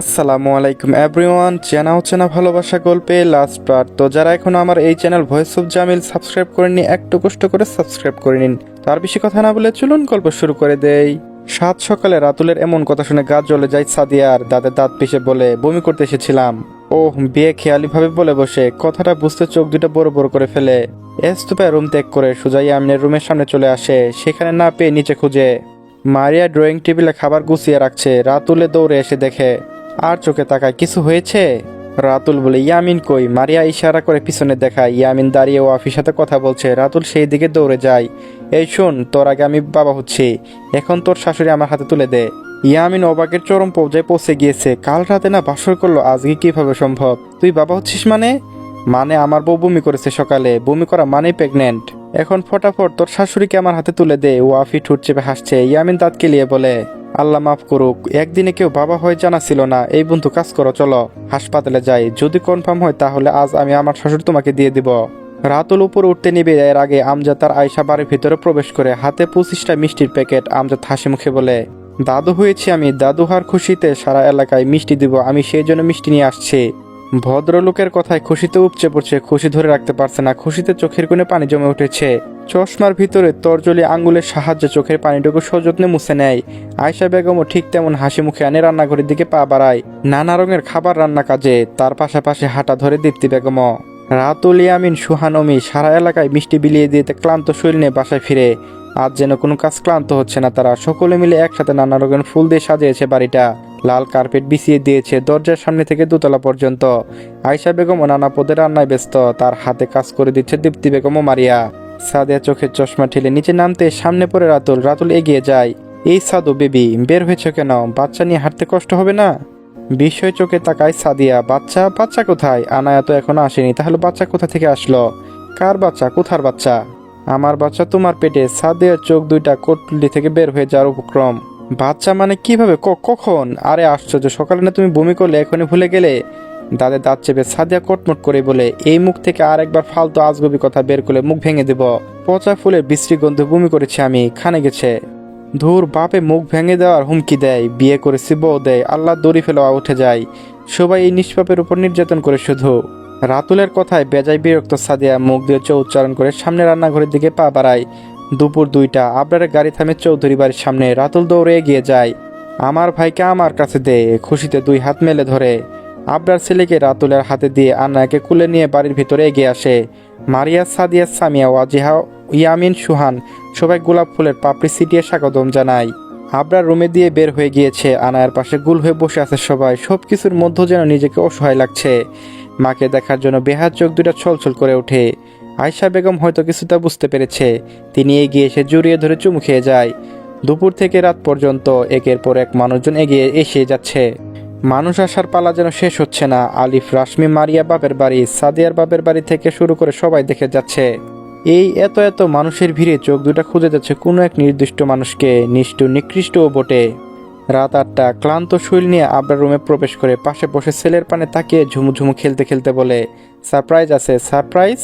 আসসালামু আলাইকুম এভরিওয়ান, চেনা অচেনা ভালোবাসা গল্পে লাস্ট পার্ট তো যারা এখনও আমার এই channel voice of Jamil subscribe করেননি, একটু কষ্ট করে সাবস্ক্রাইব করে নিন। তার বেশি কথা না বলে চলুন গল্প শুরু করে দেই। সাত সকালে রাতুলের এমন কথা শুনে গা জ্বলে যায় সাদিয়ার দাঁতে দাঁত পিষে বলে, বমি করতে এসেছিলাম। ওহ, বিয়ে খেয়ালি ভাবে বলে বসে, কথাটা বুঝতে চোখ দুটো বড় বড় করে ফেলে। এস্তোপায় রুম ত্যাগ করে সুজাই আমিনের রুমের সামনে চলে আসে, সেখানে না পেয়ে নিচে খুঁজে। মারিয়া ড্রয়িং টেবিলে খাবার গুছিয়ে রাখছে, রাতুলে দৌড়ে এসে দেখে আর চোখে তাকায়, কিছু হয়েছে? রাতুল বলে, ইয়ামিন কই? মারিয়া ইশারা করে পিছনে দেখায়, ইয়ামিন দাঁড়িয়ে ও আফির সাথে কথা বলছে। রাতুল সেই দিকে দৌড়ে যায়। এই শোন, তোর আগে আমি বাবা হচ্ছি। এখন তোর শাশুড়ি আমার হাতে তুলে দে। ইয়ামিন অবাকের চরম পর্যায়ে পৌঁছে গিয়েছে। কাল রাতে না বাসর করল, আজকে কীভাবে সম্ভব? তুই বাবা হচ্ছিস মানে? মানে আমার বউ বমি করেছে সকালে। বমি করা মানে প্রেগনেন্ট এখন ফটাফট তোর শাশুড়িকে আমার হাতে তুলে দে। ও আফি ঠুট চেপে হাসছে। ইয়ামিন দাঁত কেলিয়ে বলে আল্লাহ মাফ করুক, একদিনে কেউ বাবা হয়ে জানা ছিল না, এই বন্ধু, কাজ করো, চলো, হাসপাতালে যাই। যদি কনফার্ম হয়, তাহলে আজ আমি আমার শাশুড়ি তোমাকে দিয়ে দিব। রাতুল উপর উঠতে নিবে, এর আগে আমজাদ তার আয়সা বাড়ির ভিতরে প্রবেশ করে, হাতে পঁচিশটা মিষ্টির প্যাকেট আমজাদ হাসি মুখে বলে, দাদু হয়েছি আমি, দাদু হার খুশিতে সারা এলাকায় মিষ্টি দিব, আমি সেই জন্য মিষ্টি নিয়ে আসছি। ভদ্রলোকের কথায় খুশিতে উপচে পড়ছে, খুশি ধরে রাখতে পারছে না। খুশিতে চোখের কোণে পানি জমে উঠেছে। চশমার ভিতরে তরজলি আঙ্গুলের সাহায্যে চোখের পানিটুকু সযত্নে মুছে নেয়। আয়সা বেগমও ঠিক তেমন হাসি মুখে আনে রান্নাঘরের দিকে পা বাড়ায়। নানা রঙের খাবার রান্না কাজে, তার পাশাপাশি হাঁটা ধরে দীপ্তি বেগমও। রাতুল ইয়ামিন সুহানমি সারা এলাকায় মিষ্টি বিলিয়ে দিতে ক্লান্ত শরীর নিয়ে বাসায় ফিরে। আজ যেন কোনো কাজ ক্লান্ত হচ্ছে না তারা। সকলে মিলে একসাথে নানা রকমের ফুল দিয়ে সাজিয়েছে বাড়িটা। লাল কার্পেট বিছিয়ে দিয়েছে দরজার সামনে থেকে দোতলা পর্যন্ত। আয়সা বেগম ও নানা পদের রান্নায় ব্যস্ত। তার হাতে কাজ করে দিচ্ছে দীপ্তি বেগম ও মারিয়া। সাদিয়া চোখের চশমা ঠেলে নিচে নামতে সামনে পড়ে রাতুল। রাতুল এগিয়ে যায়। এই সাদু বেবি, বের হয়েছে কেন? বাচ্চা নিয়ে হাঁটতে কষ্ট হবে না? বিস্ময় চোখে তাকায় সাদিয়া। বাচ্চা বাচ্চা কোথায়? আনায়া তো এখনও আসেনি। তাহলে বাচ্চা কোথা থেকে আসলো? কার বাচ্চা? কোথার বাচ্চা? আমার বাচ্চা তোমার পেটে সাদিয়ার চোখ দুইটা কোটলি থেকে বের হয়ে যাওয়ার উপক্রম। বাচ্চা মানে কীভাবে? কখন? আরে আশ্চর্য, সকালে না তুমি বমি করলে এখনই ভুলে গেলে? দাদে দাঁত চেপে সাদিয়া কটমট করে বলে, এই মুখ থেকে আর একবার ফালতু আজগবি কথা বের করলে মুখ ভেঙে দেব। পচা ফুলের বিশ্রী গন্ধে বমি করেছি আমি, খানে গেছে। ধুর, বাপে মুখ ভেঙে দেওয়ার হুমকি দেয়, বিয়ে করেছি বউ দেয়, আল্লাহ দড়ি ফেলেওয়া উঠে যায়। সবাই এই নিষ্পাপের উপর নির্যাতন করে শুধু। রাতুলের কথায় বেজায় বিরক্ত সাদিয়া মুখ দিয়ে চৌ উচ্চারণ করে সামনে রান্নাঘরের দিকে পা বাড়ায়। দুপুর দুইটা, আবরারের গাড়ি থামে চৌধুরী বাড়ির সামনে। রাতুল দৌড়ে এগিয়ে যায়। আমার ভাইকে আমার কাছে দে, খুশিতে দুই হাত মেলে ধরে। আবরার ছেলেকে রাতুলের হাতে দিয়ে আন্নাকে কুলে নিয়ে বাড়ির ভিতরে এগিয়ে আসে। মারিয়া, সাদিয়া, সামিয়া, ওয়াজিহা, ইয়ামিন, সুহান সবাই গোলাপ ফুলের পাপড়ি ছিটিয়ে স্বাগতম জানায়। আবরার রুমে দিয়ে বের হয়ে গিয়েছে। আনায়ের পাশে গুল হয়ে বসে আছে সবাই। সব কিছুর মধ্যে যেন নিজেকে অসহায় লাগছে। মাকে দেখার জন্য বেহাত চোখ দুটা ছলছল করে ওঠে। আয়শা বেগম হয়তো কিছুটা বুঝতে পেরেছে। তিনি এগিয়ে এসে জড়িয়ে ধরে চুমু খেয়ে যায়। দুপুর থেকে রাত পর্যন্ত একের পর এক মানুষজন এগিয়ে এসে যাচ্ছে। মানুষ আসার পালা যেন শেষ হচ্ছে না, আলিফ, রাশমি, মারিয়া বাপের বাড়ি, সাদিয়ার বাপের বাড়ি থেকে শুরু করে সবাই দেখে যাচ্ছে। এই এত এত মানুষের ভিড়ে চোখ দুটা খুঁজে যাচ্ছে কোনো এক নির্দিষ্ট মানুষকে, নিষ্ঠুর নিকৃষ্টও বটে। রাত আটটা, ক্লান্ত শৈল নিয়ে আবরার রুমে প্রবেশ করে পাশে বসে ছেলের পানে তাকিয়ে ঝুমুঝুমু খেলতে খেলতে বলে, সারপ্রাইজ আছে, সারপ্রাইজ?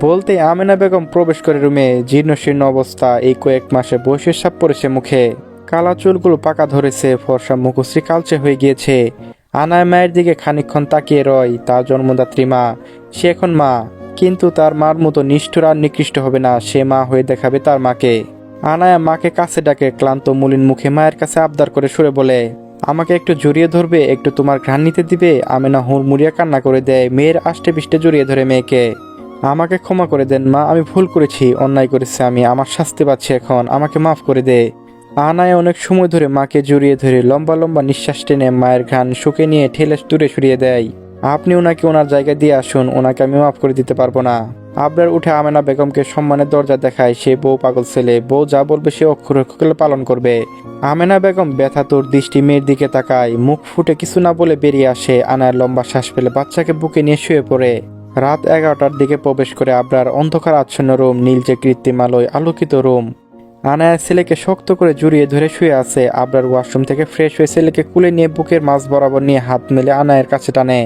বলতে আমেনা বেগম প্রবেশ করে রুমে, জীর্ণ শীর্ণ অবস্থা, এই কয়েক মাসে বয়সের সাপ পড়েছে মুখে। কালা চুলগুলো পাকা ধরেছে, ফর্সা মুখশ্রী কালচে হয়ে গিয়েছে। আনায় মায়ের দিকে খানিকক্ষণ তাকিয়ে রয়, তার জন্মদাত্রী মা, সে এখন মা, কিন্তু তার মার মতো নিষ্ঠুর আর নিকৃষ্ট হবে না, সে মা হয়ে দেখাবে তার মাকে। আনায়া মাকে কাছে ডাকে, ক্লান্ত মলিন মুখে মায়ের কাছে আবদার করে সুরে বলে, আমাকে একটু জড়িয়ে ধরবে, একটু তোমার ঘ্রাণ নিতে দিবে? আমি আমেনা হুড়মুড়িয়া কান্না করে দেয়, মেয়ের আষ্টে পিষ্টে জড়িয়ে ধরে মেয়েকে। আমাকে ক্ষমা করে দেন, মা, আমি ভুল করেছি, অন্যায় করেছি আমি, আমার শাস্তি পাচ্ছি এখন, আমাকে মাফ করে দে। আনায় অনেক সময় ধরে মাকে জড়িয়ে ধরে লম্বা লম্বা নিঃশ্বাস টেনে মায়ের ঘ্রাণ শুকে নিয়ে ঠেলে দূরে সরিয়ে দেয়, আপনি ওনাকে ওনার জায়গায় দিয়ে আসুন, ওনাকে আমি মাফ করে দিতে পারব না। আবরার উঠে আমেনা বেগমকে সম্মানের দরজা দেখায় সে বউ পাগল ছেলে। বউ যা বলবে সে অক্ষর অক্ষরে পালন করবে। আমেনা বেগম ব্যথা তোর দৃষ্টি মেয়ের দিকে তাকায়। মুখ ফুটে কিছু না বলে বেরিয়ে আসে। আনার লম্বা শ্বাস ফেলে বাচ্চাকে বুকে নিয়ে শুয়ে পড়ে। রাত এগারোটার দিকে প্রবেশ করে আবরার অন্ধকার আচ্ছন্ন রুম নীলচে কৃত্রিম আলোয় আলোকিত রুম। আনায়া ছেলেকে শক্ত করে জড়িয়ে ধরে শুয়ে আছে। আবরার ওয়াশরুম থেকে ফ্রেশ হয়ে ছেলেকে কুলে নিয়ে বুকের মাঝ বরাবর নিয়ে হাত মেলে আনায়ের কাছে টানে।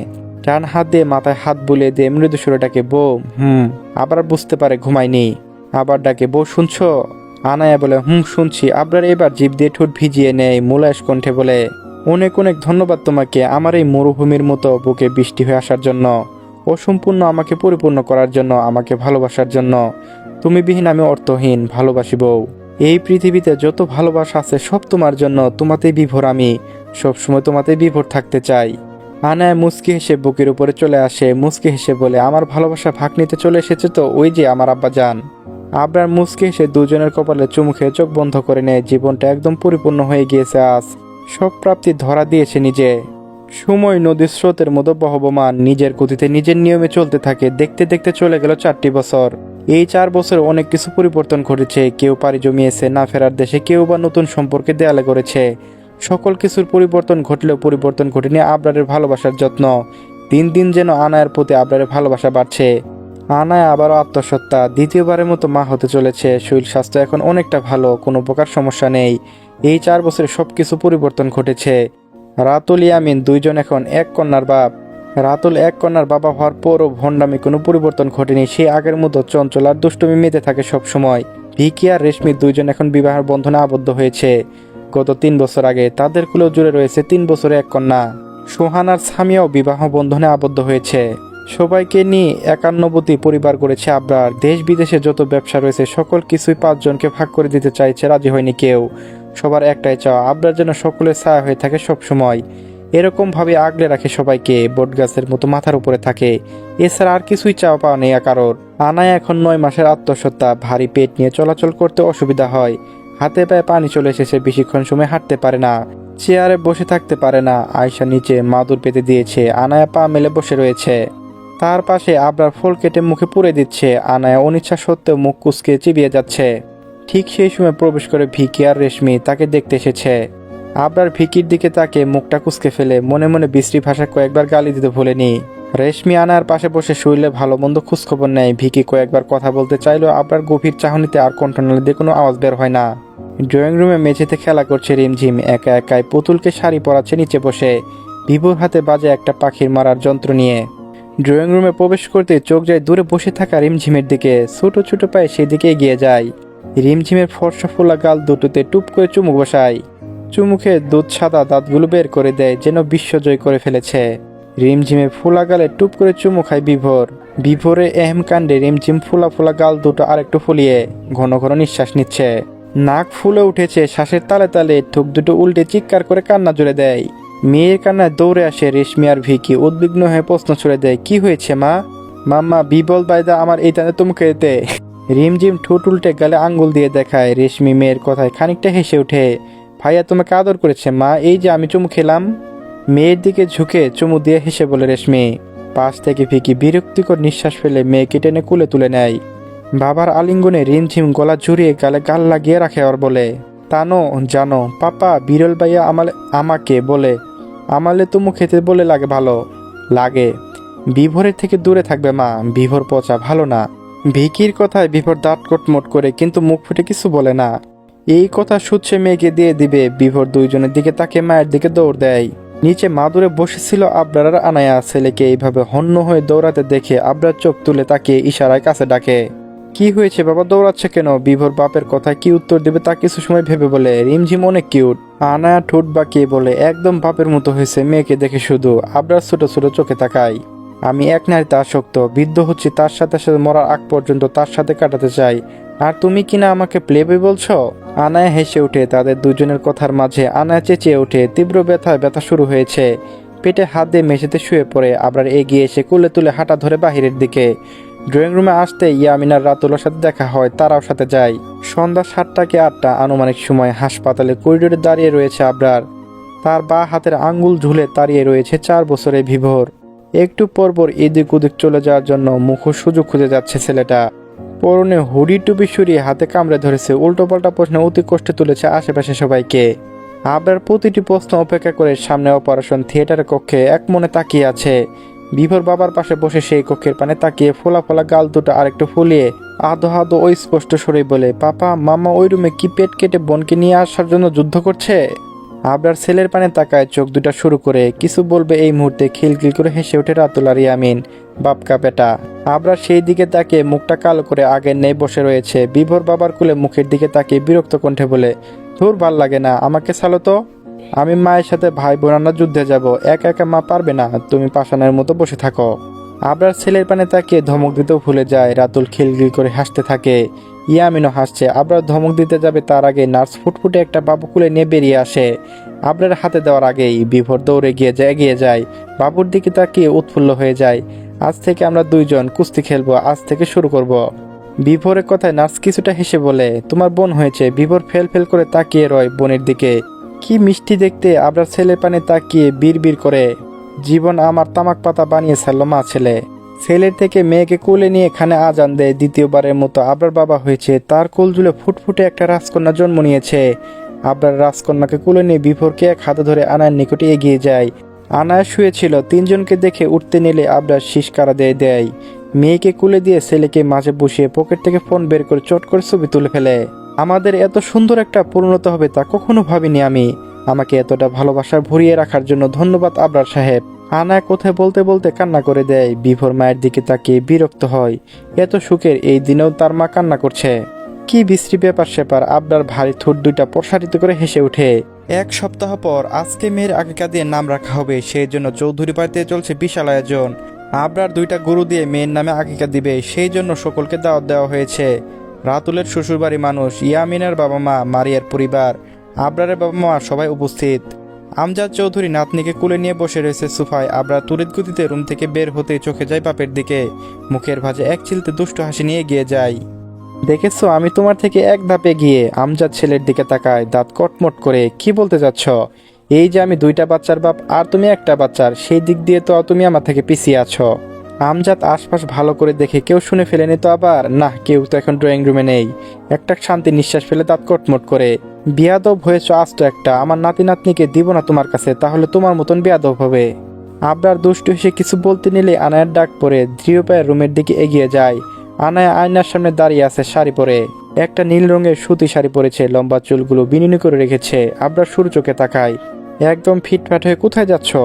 ডান হাত দিয়ে মাথায় হাত বুলিয়ে দিয়ে মৃদু সুরে ডাকে বউ। হুম। আবার বুঝতে পারে ঘুমায়নি আবার ডাকে বউ শুনছো? আনায়া বলে হুম শুনছি। আবরার এবার জিভ দিয়ে ঠোঁট ভিজিয়ে নেয় মুলায়স কণ্ঠে বলে অনেক অনেক ধন্যবাদ তোমাকে আমার এই মরুভূমির মতো বুকে বৃষ্টি হয়ে আসার জন্য। অসম্পূর্ণ আমাকে পরিপূর্ণ করার জন্য আমাকে ভালোবাসার জন্য। তুমি বিহীন আমি অর্থহীন ভালোবাসি বউ। এই পৃথিবীতে যত ভালোবাসা আছে সব তোমার জন্য তোমাতেই বিভোর আমি। সবসময় তোমাতেই বিভোর থাকতে চাই। আনায় মুচকি হেসে বুকের উপরে চলে আসে। মুচকি হেসে বলে, আমার ভালোবাসা ভাগ নিতে চলে এসেছে তো? ওই যে আমার আব্বা যান। আবরার মুচকি হেসে দুজনের কপালে চুমু খেয়ে চোখ বন্ধ করে নেয়। জীবনটা একদম পরিপূর্ণ হয়ে গিয়েছে আজ। সব প্রাপ্তি ধরা দিয়েছে নিজে। সময় নদীর স্রোতের মতো বহবমান। নিজের গতিতে নিজের নিয়মে চলতে থাকে। দেখতে দেখতে চলে গেল চারটি বছর। এই চার বছরে অনেক কিছু পরিবর্তন ঘটেছে। কেউ পাড়ি জমিয়েছে, না ফেরার দেশে, কেউ বা নতুন সম্পর্কে দেয়ালে করেছে সকল কিছুর পরিবর্তন ঘটলেও পরিবর্তন ঘটেনি আবরারের ভালোবাসার যত্ন। দিন দিন যেন আনায়ের প্রতি আবরারের ভালোবাসা বাড়ছে। আনায় আবারও আত্মসত্তা দ্বিতীয়বারের মতো মা হতে চলেছে। শরীর স্বাস্থ্য এখন অনেকটা ভালো, কোনো প্রকার সমস্যা নেই। এই চার বছরে সব কিছু পরিবর্তন ঘটেছে। রাতুল ইয়ামিন দুইজন এখন এক কন্যার বাপ। রাতুল এক কন্যার বাবা হওয়ার পরও ভণ্ডামি কোনো পরিবর্তন ঘটেনি। সে আগের মতো চঞ্চল আর দুষ্টুমি মেতে থাকে সবসময়। ভিকি আর রেশমি দুইজন এখন বিবাহের বন্ধনে আবদ্ধ হয়েছে। গত তিন বছর আগে তাদের কুলেও জুড়ে রয়েছে তিন বছরে এক কন্যা। সোহান আর সামিয়াও বিবাহ বন্ধনে আবদ্ধ হয়েছে। সবাইকে নিয়ে একান্নবতী পরিবার করেছে আবরার। দেশ বিদেশে যত ব্যবসা রয়েছে, সকল কিছুই পাঁচজনকে ভাগ করে দিতে চাইছে, রাজি হয়নি কেউ। সবার একটাই চাওয়া, আবরার যেন সকলের ছায়া হয়ে থাকে সব সময় এরকম ভাবে আগলে রাখে সবাইকে, বটগাছের মতো মাথার উপরে থাকে। এছাড়া আর কিছুই চাওয়া পাওয়া নেই কারোর। আনায় এখন নয় মাসের আত্মসত্তা ভারী পেট নিয়ে চলাচল করতে অসুবিধা হয়। হাতে পায়ে পানি চলে এসেছে, বেশিক্ষণ সময় হাঁটতে পারে না। চেয়ারে বসে থাকতে পারে না। আয়সা নিচে মাদুর পেতে দিয়েছে। আনায়া পা মেলে বসে রয়েছে। তার পাশে আবরার ফুল কেটে মুখে পুড়ে দিচ্ছে। আনায়া অনিচ্ছা সত্ত্বেও মুখ কুচকে চিবিয়ে যাচ্ছে। ঠিক সেই সময় প্রবেশ করে ভিকি আর রেশমি তাকে দেখতে এসেছে। আবরার ভিকির দিকে তাকে মুখটা কুচকে ফেলে, মনে মনে বিশ্রী ভাষা কয়েকবার গালি দিতে ভুলেনি। রেশমি আনার পাশে বসে শুইলে ভালো মন্দ খোঁজখবর নেয়। ভিকি কয়েকবার কথা বলতে চাইলেও আবরার গভীর চাহনিতে আর কণ্ঠনালী দিয়ে কোনো আওয়াজ বের হয় না। ড্রয়িং রুমে মেঝেতে খেলা করছে রিমঝিম। একা একাই পুতুলকে শাড়ি পরাচ্ছে নিচে বসে। বিভোর হাতে বাজে একটা পাখির মারার যন্ত্র নিয়ে। ড্রয়িং রুমে প্রবেশ করতে চোখ যায় দূরে বসে থাকা রিমঝিমের দিকে। ছোট ছোট পায়ে সেদিকে এগিয়ে যায়। রিমঝিমের ফর্সা ফোলা গাল দুটোতে টুপ করে চুমুক বসায়। চুমুখে দুধ সাদা দাঁতগুলো বের করে দেয়, যেন বিশ্বজয় করে ফেলেছে। রিমঝিমে ফোলা গালে টুপ করে চুমু খায় বিভোর। বিভোরে এহেম কাণ্ডে রিমঝিম ফোলা ফোলা গাল দুটো আরেকটু ফুলিয়ে ঘন ঘন নিঃশ্বাস নিচ্ছে। নাক ফুলে উঠেছে শ্বাসের তালে তালে ঠোক দুটো উল্টে চিৎকার করে কান্না জুড়ে দেয়। মেয়ের কান্নায় দৌড়ে আসে রেশমি আর ভিকি, উদ্বিগ্ন হয়ে প্রশ্ন ছুড়ে দেয়, কি হয়েছে মা? মাম্মা, বিবল বাইদা আমার এই টানে তোমাকে এতে। রিমঝিম ঠোঁট উল্টে গালে আঙ্গুল দিয়ে দেখায়, রেশমি মেয়ের কথায় খানিকটা হেসে ওঠে, ভাইয়া তোমাকে আদর করেছে মা, এই যে আমি চুমু খেলাম। মেয়ের দিকে ঝুঁকে চুমু দিয়ে হেসে বলে রেশমি, পাশ থেকে ভিকি বিরক্তিকর নিঃশ্বাস ফেলে মেয়েকে টেনে কুলে তুলে নেয়। বাবার আলিঙ্গনে রিমঝিম গলা জুড়িয়ে গালে গাল লাগিয়ে রাখে আর বলে, তানো, জানো, পাপা বিরল ভাইয়া আমালে, আমাকে বলে, আমালে তুমু খেতে বলে লাগে ভালো, লাগে। বিভোরের থেকে দূরে থাকবে মা, বিভোর পচা ভালো না। ভিকির কথায় বিভোর দাঁত কটমট করে কিন্তু মুখ ফুটে কিছু বলে না। এই কথা সুচ্ছে মেয়েকে দিয়ে দিবে, বিভোর দুইজনের দিকে তাকে মায়ের দিকে দৌড় দেয়। নিচে মাদুরে বসেছিল আবরার আর আনায়া, ছেলেকে এইভাবে হন্য হয়ে দৌড়াতে দেখে আবরার চোখ তুলে তাকে ইশারায় কাছে ডাকে। কি হয়েছে বাবা, দৌড়াচ্ছে কেন? বিভোর বাপের কথা কি উত্তর দেবে তা কিছু সময় ভেবে বলে। রিমঝিম অনেক কিউট আনায়া ঠোঁট বাঁকিয়ে বলে, একদম বাপের মতো হয়েছে, মেয়েকে দেখে শুধু আবরার ছোট ছোট চোখে তাকায়। আমি এক নারীতে আসক্ত, বৃদ্ধ হচ্ছি, তার সাথে সাথে মরার আগ পর্যন্ত তার সাথে কাটাতে চাই। আর তুমি কিনা আমাকে প্লেবে বলছো? আনায়া হেসে ওঠে তাদের দুজনের কথার মাঝে আনায়া চেঁচিয়ে ওঠে তীব্র ব্যথায় ব্যথা শুরু হয়েছে। পেটে হাত দিয়ে মেঝেতে শুয়ে পড়ে আবার এগিয়ে এসে কুলে তুলে হাঁটা ধরে বাহিরের দিকে। ড্রয়িং রুমে আসতে ইয়ামিনার রাতুলার সাথে দেখা হয়, তারাও সাথে যায়। সন্ধ্যা সাতটা কি আটটা আনুমানিক সময় হাসপাতালে করিডোরে দাঁড়িয়ে রয়েছে আবরার। তার বা হাতের আঙ্গুল ঝুলে দাঁড়িয়ে রয়েছে চার বছরের বিভোর একটু পরপর এদিক ওদিক চলে যাওয়ার জন্য মুখ সুযোগ খুঁজে যাচ্ছে ছেলেটা। পরনে হুডি টুপি সরিয়ে হাতে কামড়ে ধরেছে, উল্টোপাল্টা প্রশ্ন অতি কষ্টে তুলেছে আশেপাশে সবাইকে। আবরার প্রতিটি প্রশ্ন অপেক্ষা করে সামনে অপারেশন থিয়েটারের কক্ষে এক মনে তাকিয়ে আছে। বিভোর বাবার পাশে বসে সেই কক্ষের পানে তাকিয়ে ফোলা ফোলা গাল দুটো আরেকটু ফুলিয়ে আদো ওই স্পষ্ট সরে বলে, পাপা, মামা ওই রুমে কি পেট কেটে বোনকে নিয়ে আসার জন্য যুদ্ধ করছে? আবরার ছেলের পানে তাকায়, চোখ দুটা শুরু করে, কিছু বলবে এই মুহূর্তে? খিলখিল করে হেসে ওঠে রাতুল আর ইয়ামিন। বাপকা বেটা। আবরার সেই দিকে তাকে মুখটা কালো করে আগের নেই বসে রয়েছে। বিভোর বাবার কুলে মুখের দিকে তাকে বিরক্ত কণ্ঠে বলে, ধুর, ভালো লাগে না। আমাকে ছালো তো। আমি মায়ের সাথে ভাই বোনারা যুদ্ধে যাব। একা একা মা পারবে না। তুমি পাষাণের মতো বসে থাকো। আবরার ছেলের পানে তাকিয়ে ধমক দিতেও ভুলে যায়, রাতুল খিলগিল করে হাসতে থাকে। ইয়ামিনও হাসছে, আবরার ধমক দিতে যাবে তার আগে নার্স ফুটফুটে একটা বাবু কুলে নিয়ে বেরিয়ে আসে। আবরার হাতে দেওয়ার আগেই বিভোর দৌড়ে গিয়ে যায় এগিয়ে যায়, বাবুর দিকে তাকিয়ে উৎফুল্ল হয়ে যায়। আজ থেকে আমরা দুইজন কুস্তি খেলব, আজ থেকে শুরু করব। বিভোরের কথায় নার্স কিছুটা হেসে বলে, তোমার বোন হয়েছে। বিভোর ফেল ফেল করে তাকিয়ে রয় বোনের দিকে। কি মিষ্টি দেখতে আবরার ছেলের পানে তাকিয়ে বিড় করে। জীবন আমার তামাক পাতা বানিয়ে ছাড়লো মা ছেলে ছেলের থেকে মেয়েকে কোলে নিয়ে এখানে আজান দেয়। দ্বিতীয়বারের মতো আবরার বাবা হয়েছে। তার কোল জুলে ফুটফুটে একটা রাজকন্যা জন্ম নিয়েছে। আবরার রাজকন্যাকে কোলে নিয়ে বিভোরকে এক হাতে ধরে আনার নিকটে এগিয়ে যায়। আনায় শুয়েছিল। তিনজনকে দেখে উঠতে নিলে আবরার শিসকারা দিয়ে দেয়। মেয়েকে কুলে দিয়ে ছেলেকে মাঝে বসিয়ে পকেট থেকে ফোন বের করে চট করে ছবি তুলে ফেলে। আমাদের এত সুন্দর একটা পূর্ণতা হবে তা কখনো ভাবিনি আমি। আমাকে এতটা ভালোবাসা ভরিয়ে রাখার জন্য ধন্যবাদ আবরার সাহেব। আনা কোথায় বলতে বলতে কান্না করে দেয়। বিভোর মায়ের দিকে তাকিয়ে বিরক্ত হয়। এত সুখের এই দিনেও তার মা কান্না করছে। কি বিশ্রী ব্যাপার সেপার আবরার ভারী ঠোঁট দুইটা প্রসারিত করে হেসে ওঠে। এক সপ্তাহ পর আজকে মেয়ের আকিকা দিয়ে নাম রাখা হবে, সেই জন্য চৌধুরী বাড়িতে চলছে বিশাল আয়োজন। আবরার দুইটা গরু দিয়ে মেয়ের নামে আকিকা দিবে, সেই জন্য সকলকে দাওয়াত দেওয়া হয়েছে। রাতুলের শ্বশুরবাড়ি মানুষ, ইয়ামিনের বাবা মা, মারিয়ার পরিবার। আবরারের বাবা মা সবাই উপস্থিত। আমজাদ চৌধুরী নাতনিকে কুলে নিয়ে বসে রয়েছে সোফায়। আবরার তুরিত গতিতে রুম থেকে বের হতে চোখে যায় বাপের দিকে। মুখের ভাঁজে এক চিলতে দুষ্ট হাসি নিয়ে গিয়ে যায়। দেখেছ, আমি তোমার থেকে এক ধাপে গিয়ে আমজাদ ছেলের দিকে তাকায়, দাঁত কটমট করে। কি বলতে যাচ্ছ এই যে আমি দুইটা বাচ্চার বাপ আর তুমি একটা বাচ্চার, সেই দিক দিয়ে তো তুমি আমার থেকে পিছিয়ে আছো। আমজাদ আশপাশ ভালো করে দেখে কেউ শুনে ফেলেনি তো আবার? না কেউ তো এখন ড্রয়িং রুমে নেই। একটা শান্তি নিঃশ্বাস ফেলে দাঁত কটমট করে। বিয়াদব হয়েছ আজ তো একটা। আমার নাতি নাতনিকে দিব না তোমার কাছে, তাহলে তোমার মতন বিয়াদব হবে। আবরার দুষ্টু হেসে কিছু বলতে নিলে আনায়ের ডাক পরে দৃঢ় পায়ে রুমের দিকে এগিয়ে যায়। আনায়া আয়নার সামনে দাঁড়িয়ে আছে শাড়ি পরে। একটা নীল রঙের সুতি শাড়ি পরেছে, লম্বা চুলগুলো বিনিনি করে রেখেছে। আবরার শুরু চোখে তাকায়। একদম ফিটফাট হয়ে কোথায় যাচ্ছ?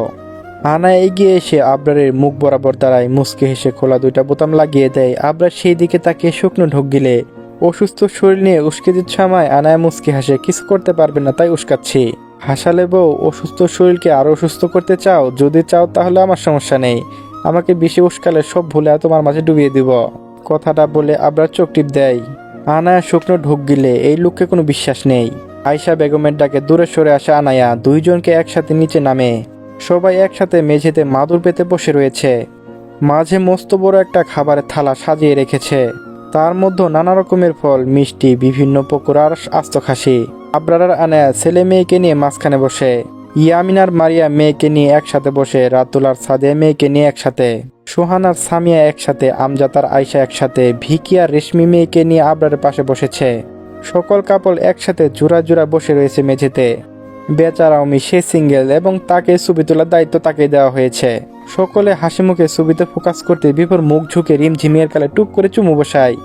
আনায় এগিয়ে এসে আবরারের মুখ বরাবর দাঁড়ায় মুসকে হেসে খোলা দুইটা বোতাম লাগিয়ে দেয়। আবরার সেই দিকে তাকিয়ে শুকনো ঢোক গিলে। অসুস্থ শরীর নিয়ে উস্কে দিচ্ছে আমায় আনায় মুসকে হাসে, কিছু করতে পারবে না, তাই উস্কাচ্ছি। হাসালে বউ, অসুস্থ শরীরকে আরও অসুস্থ করতে চাও? যদি চাও তাহলে আমার সমস্যা নেই। আমাকে বেশি উস্কালে সব ভুলে তোমার মাঝে ডুবিয়ে দিব। কথাটা বলে আবরার চোখ টিপ দেয়। আনায়া শুকনো ঢুক গিলে, এই লোককে কোনো বিশ্বাস নেই। আয়সা বেগমের ডাকে দূরে সরে আসে আনায়া, দুইজনকে একসাথে নিচে নামে। সবাই একসাথে মেঝেতে মাদুর পেতে বসে রয়েছে। মাঝে মস্ত বড় একটা খাবারের থালা সাজিয়ে রেখেছে। তার মধ্যে নানা রকমের ফল, মিষ্টি, বিভিন্ন পকোড়ার আস্ত খাসি। আবরার আনায়া ছেলে মেয়েকে নিয়ে মাঝখানে বসে। ইয়ামিনার মারিয়া মেয়েকে নিয়ে একসাথে বসে রাতুলার সাদিয়া মেয়েকে নিয়ে একসাথে। সোহানার সামিয়া একসাথে আমজাতার আয়সা একসাথে ভিকিয়া রেশমি মেয়েকে নিয়ে আবরারের পাশে বসেছে। সকল কাপল একসাথে জোড়া জোড়া বসে রয়েছে মেঝেতে। বেচারা সে সিঙ্গেল এবং তাকে ছবি তোলার দায়িত্ব তাকে দেওয়া হয়েছে। সকলে হাসি মুখে ছবিতে ফোকাস করতে বিভোর মুখ ঝুঁকে রিমঝিমিয়ার কালে টুক করে চুমু বসায়।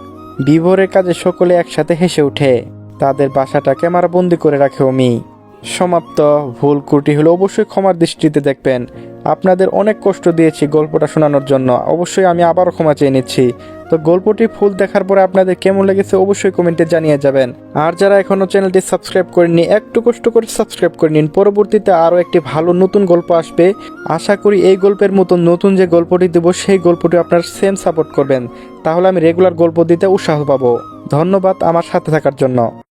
বিভোরের কাজে সকলে একসাথে হেসে ওঠে। তাদের বাসাটা ক্যামেরা বন্দি করে রাখে অমি। সমাপ্ত, ভুল ত্রুটি হলে অবশ্যই ক্ষমার দৃষ্টিতে দেখবেন। আপনাদের অনেক কষ্ট দিয়েছি গল্পটা শোনানোর জন্য। অবশ্যই আমি আবারও ক্ষমা চেয়ে নিচ্ছি। তো গল্পটি ফুল দেখার পরে আপনাদের কেমন লেগেছে অবশ্যই কমেন্টে জানিয়ে যাবেন। আর যারা এখনও চ্যানেলটি সাবস্ক্রাইব করেননি, একটু কষ্ট করে সাবস্ক্রাইব করে নিন। পরবর্তীতে আরও একটি ভালো নতুন গল্প আসবে। আশা করি এই গল্পের মতন নতুন যে গল্পটি দেব, সেই গল্পটি আপনার সেম সাপোর্ট করবেন। তাহলে আমি রেগুলার গল্প দিতে উৎসাহ পাবো। ধন্যবাদ আমার সাথে থাকার জন্য।